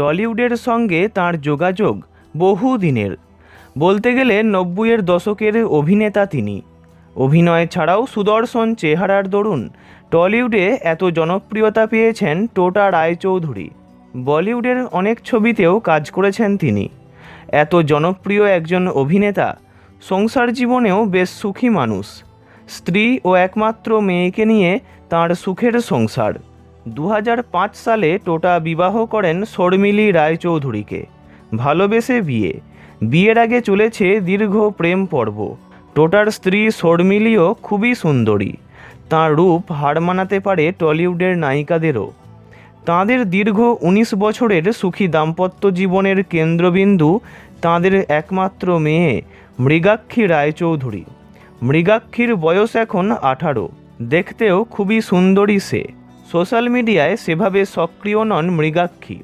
টলিউডের সঙ্গে তার যোগাযোগ বহু দিনের বলতে গেলে নব্বইয়ের দশকের অভিনেতা তিনি। অভিনয় ছাড়াও সুদর্শন চেহারার দরুন টলিউডে এত জনপ্রিয়তা পেয়েছেন টোটা রায়চৌধুরী। বলিউডের অনেক ছবিতেও কাজ করেছেন তিনি। এত জনপ্রিয় একজন অভিনেতা সংসার জীবনেও বেশ সুখী মানুষ। স্ত্রী ও একমাত্র মেয়েকে নিয়ে তার সুখের সংসার। দু হাজার পাঁচ সালে টোটা বিবাহ করেন শর্মিলী রায়চৌধুরীকে। ভালোবেসে বিয়ে। বিয়ের আগে চলেছে দীর্ঘ প্রেম পর্ব। টোটার স্ত্রী শর্মিলিও খুবই সুন্দরী। তাঁর রূপ হার মানাতে পারে টলিউডের নায়িকাদেরও। তাঁদের দীর্ঘ উনিশ বছরের সুখী দাম্পত্য জীবনের কেন্দ্রবিন্দু তাঁদের একমাত্র মেয়ে মৃগাক্ষী রায়চৌধুরী। মৃগাক্ষীর বয়স এখন আঠারো। দেখতেও খুবই সুন্দরী সে। সোশ্যাল মিডিয়ায় সেভাবে সক্রিয় নন মৃগাক্ষী।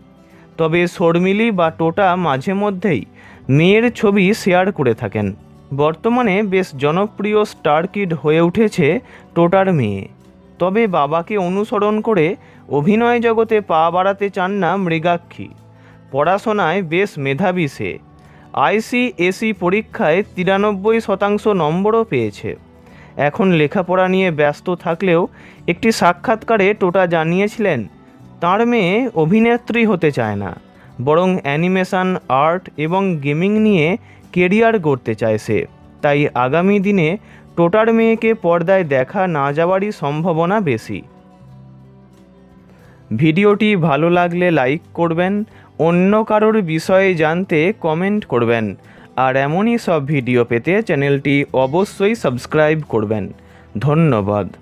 তবে শর্মিলি বা টোটা মাঝে মধ্যেই মেয়ের ছবি শেয়ার করে থাকেন। বর্তমানে বেশ জনপ্রিয় স্টার কিড হয়ে উঠেছে টোটার মেয়ে। তবে বাবাকে অনুসরণ করে অভিনয় জগতে পা বাড়াতে চান না মৃগাক্ষী। পড়াশোনায় বেশ মেধাবী সে। আইসিএসি পরীক্ষায় তিরানব্বই শতাংশ নম্বরও পেয়েছে। এখন লেখাপড়া নিয়ে ব্যস্ত থাকলেও একটি সাক্ষাৎকারে টোটা জানিয়েছিলেন, তার মেয়ে অভিনেত্রী হতে চায় না, বরং অ্যানিমেশন, আর্ট এবং গেমিং নিয়ে কেরিয়ার গড়তে চায় সে। তাই আগামী দিনে টোটার মেয়েকে পর্দায় দেখা না যাওয়ারই সম্ভাবনা বেশি। ভিডিওটি ভালো লাগলে লাইক করবেন, অন্য কারোর বিষয়ে জানতে কমেন্ট করবেন। আর এমনই সব ভিডিও পেতে চ্যানেলটি অবশ্যই সাবস্ক্রাইব করবেন। ধন্যবাদ।